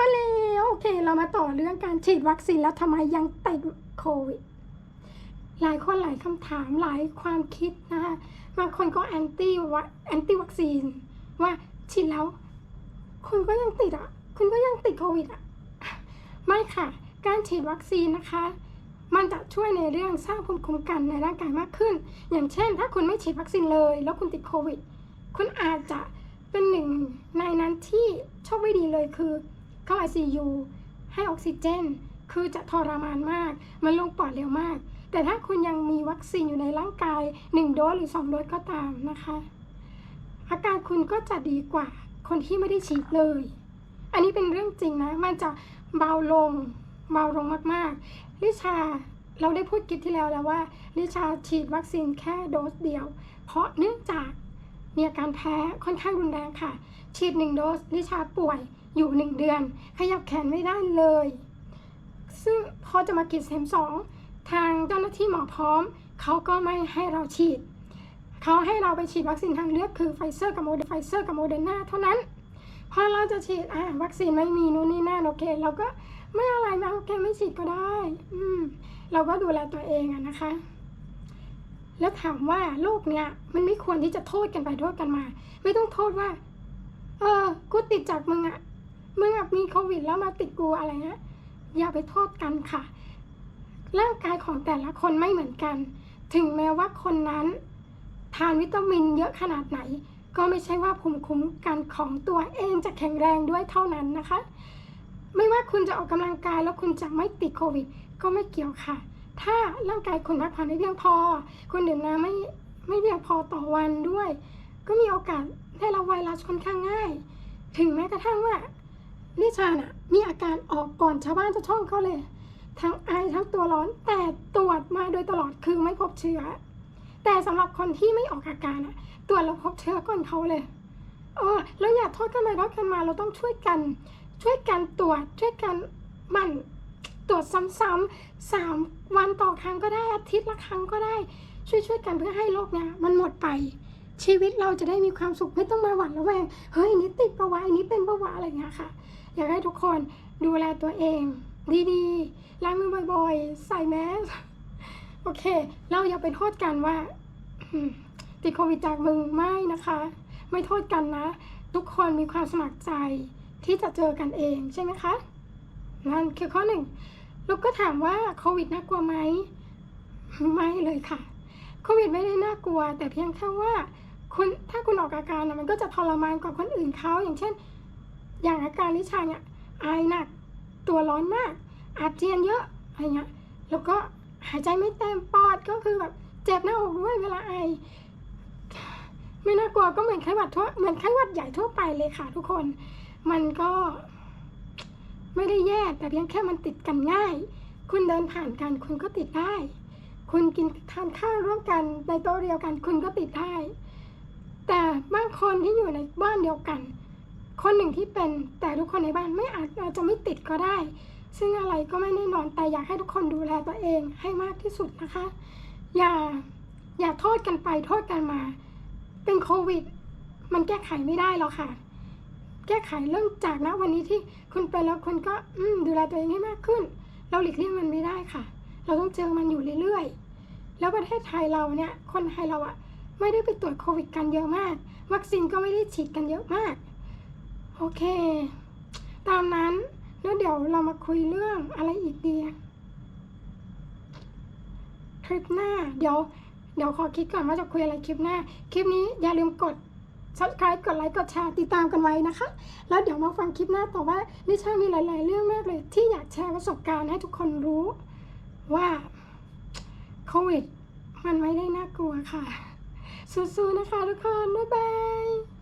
มาแล้วโอเค เรามาต่อเรื่องการฉีดวัคซีนแล้วทำไมยังติดโควิด หลายคนหลายคำถามหลายความคิดนะคะบางคนก็แอนตี้วัแอนตี้วัคซีน ว่าฉีดแล้ว คุณก็ยังติดอะ คุณก็ยังติดโควิดอะ ไม่ค่ะ การฉีดวัคซีนนะคะ มันจะช่วยในเรื่องสร้างภูมิคุ้มกันในร่างกายมากขึ้น อย่างเช่น ถ้าคุณไม่ฉีดวัคซีนเลย แล้วคุณติดโควิด คุณอาจจะเป็นหนึ่งในนั้นที่โชคไม่ดีเลยคือ เข้า ICU ให้ออกซิเจน คือจะทรมานมาก มันลงปอดเร็วมาก แต่ถ้าคุณยังมีวัคซีนอยู่ในร่างกาย 1 โดสหรือ 2 โดสก็ตามนะคะ อาการคุณก็จะดีกว่าคนที่ไม่ได้ฉีดเลย อันนี้เป็นเรื่องจริงนะ มันจะเบาลง เบาลงมากๆ ลิชาเราได้พูดกิจที่แล้วแล้วว่า ลิชาฉีดวัคซีนแค่โดสเดียว เพราะเนื่องจากมีอาการแพ้ค่อนข้างรุนแรงค่ะ ฉีดหนึ่งโดสลิชาป่วย อยู่หนึ่งเดือน ขยับแขนไม่ได้เลย ซึ่งพอจะมากิจเข็มสองทางเจ้าหน้าที่หมอพร้อม เขาก็ไม่ให้เราฉีด เขาให้เราไปฉีดวัคซีนทางเลือกคือไฟเซอร์กับโมเดอร์ไฟเซอร์กับโมเดอร์นาเท่านั้นพอเราจะฉีดอ่าวัคซีนไม่มีนู่นนี่นั่นโอเค เราก็ไม่อะไรนะโอเคไม่ฉีดก็ได้ อืม เราก็ดูแลตัวเองอะนะคะ แล้วถามว่าโรคเนี้ยมันไม่ควรที่จะโทษกันไปโทษกันมา ไม่ต้องโทษว่า เออ กูติดจากมึงอะ เมึงอมีโควิดแล้วมาติดกูอะไรเงี้ยอย่าไปโทษกันค่ะ ร่างกายของแต่ละคนไม่เหมือนกัน ถึงแม้ว่าคนนั้น ทานวิตามินเยอะขนาดไหน ก็ไม่ใช่ว่าภูมิคุ้มกันของตัวเองจะแข็งแรงด้วยเท่านั้นนะคะ ไม่ว่าคุณจะออกกำลังกายแล้วคุณจะไม่ติดโควิด ก็ไม่เกี่ยวค่ะ ถ้าร่างกายคุณพักผ่อนไม่เพียงพอ คุณดื่มน้ำไม่ไม่เพียงพอต่อวันด้วย ก็มีโอกาสได้รับไวรัสค่อนข้างง่าย ถึงแม้กระทั่งว่า ลิชาน่ะมีอาการออกก่อนชาวบ้านจะช่องเขาเลย ทั้งไอทั้งตัวร้อนแต่ตรวจมาโดยตลอดคือไม่พบเชื้อ แต่สำหรับคนที่ไม่ออกอาการอะตรวจแล้วพบเชื้อก่อนเขาเลยเออแล้วอย่าโทษกันไปโทษกันมาเราต้องช่วยกัน ช่วยกันตรวจช่วยกันมันตรวจซ้ำๆสามวันต่อครั้งก็ได้อาทิตย์ละครั้งก็ได้ ช่วยช่วยๆกันเพื่อให้โรคเนี้ยมันหมดไปชีวิตเราจะได้มีความสุขไม่ต้องมาหวั่นระแวง เฮ้ยนี้ติดประวะอันนี้เป็นประวะอะไรเงี้ยค่ะ อยากให้ทุกคนดูแลตัวเอง ดีๆ ล้างมือบ่อยๆ ใส่แมส โอเค เราอย่าไปโทษกันว่าติดโควิดจากมึงไม่นะคะ ไม่โทษกันนะ ทุกคนมีความสมัครใจที่จะเจอกันเองใช่ไหมคะ นั่นคือข้อหนึ่งลูกก็ถามว่าโควิดน่ากลัวไหมไม่เลยค่ะ โควิดไม่ได้น่ากลัว แต่เพียงแค่ว่าคุณถ้าคุณออกอาการนะมันก็จะทรมานกว่าคนอื่นเขาอย่างเช่น อย่างอาการลิชาเนี่ยไอหนักตัวร้อนมาก อาเจียนเยอะอะไรเงี้ยแล้วก็หายใจไม่เต็มปอดก็คือแบบเจ็บหน้าอกด้วยเวลาไอ ไม่น่ากลัวก็เหมือนไข้หวัดทั่วเหมือนไข้หวัดใหญ่ทั่วไปเลยค่ะทุกคน มันก็ไม่ได้แย่แต่เพียงแค่มันติดกันง่าย คุณเดินผ่านกันคุณก็ติดได้ คุณกินทานข้าวร่วมกันในโต๊ะเดียวกัน คุณก็ติดได้ แต่บางคนที่อยู่ในบ้านเดียวกัน คนหนึ่งที่เป็นแต่ทุกคนในบ้านไม่อาจอาจจะไม่ติดก็ได้ ซึ่งอะไรก็ไม่แน่นอนแต่อยากให้ทุกคนดูแลตัวเองให้มากที่สุดนะคะ อย่าอย่าโทษกันไปโทษกันมา เป็นโควิด มันแก้ไขไม่ได้หรอกค่ะ แก้ไขเริ่มจากนะวันนี้ที่คุณเป็นแล้วคุณก็ดูแลตัวเองให้มากขึ้น เราหลีกเลี่ยงมันไม่ได้ค่ะ เราต้องเจอมันอยู่เรื่อยๆ แล้วประเทศไทยเราเนี่ยคนไทยเราอะไม่ได้ไปตรวจโควิดกันเยอะมาก วัคซีนก็ไม่ได้ฉีดกันเยอะมาก โอเค ตามนั้นแล้วเดี๋ยวเรามาคุยเรื่องอะไรอีกดีคลิปหน้า เดี๋ยว เดี๋ยวขอคิดก่อนว่าจะคุยอะไรคลิปหน้า คลิปนี้อย่าลืมกด subscribe กดไลค์กดแชร์ติดตามกันไว้นะคะ แล้วเดี๋ยวมาฟังคลิปหน้าต่อว่านิชามีหลาย ๆ เรื่องมากเลย ที่อยากแชร์ประสบการณ์ให้ทุกคนรู้ว่าโควิด มันไม่ได้น่ากลัวค่ะ สู้ๆนะคะทุกคน บ๊ายบาย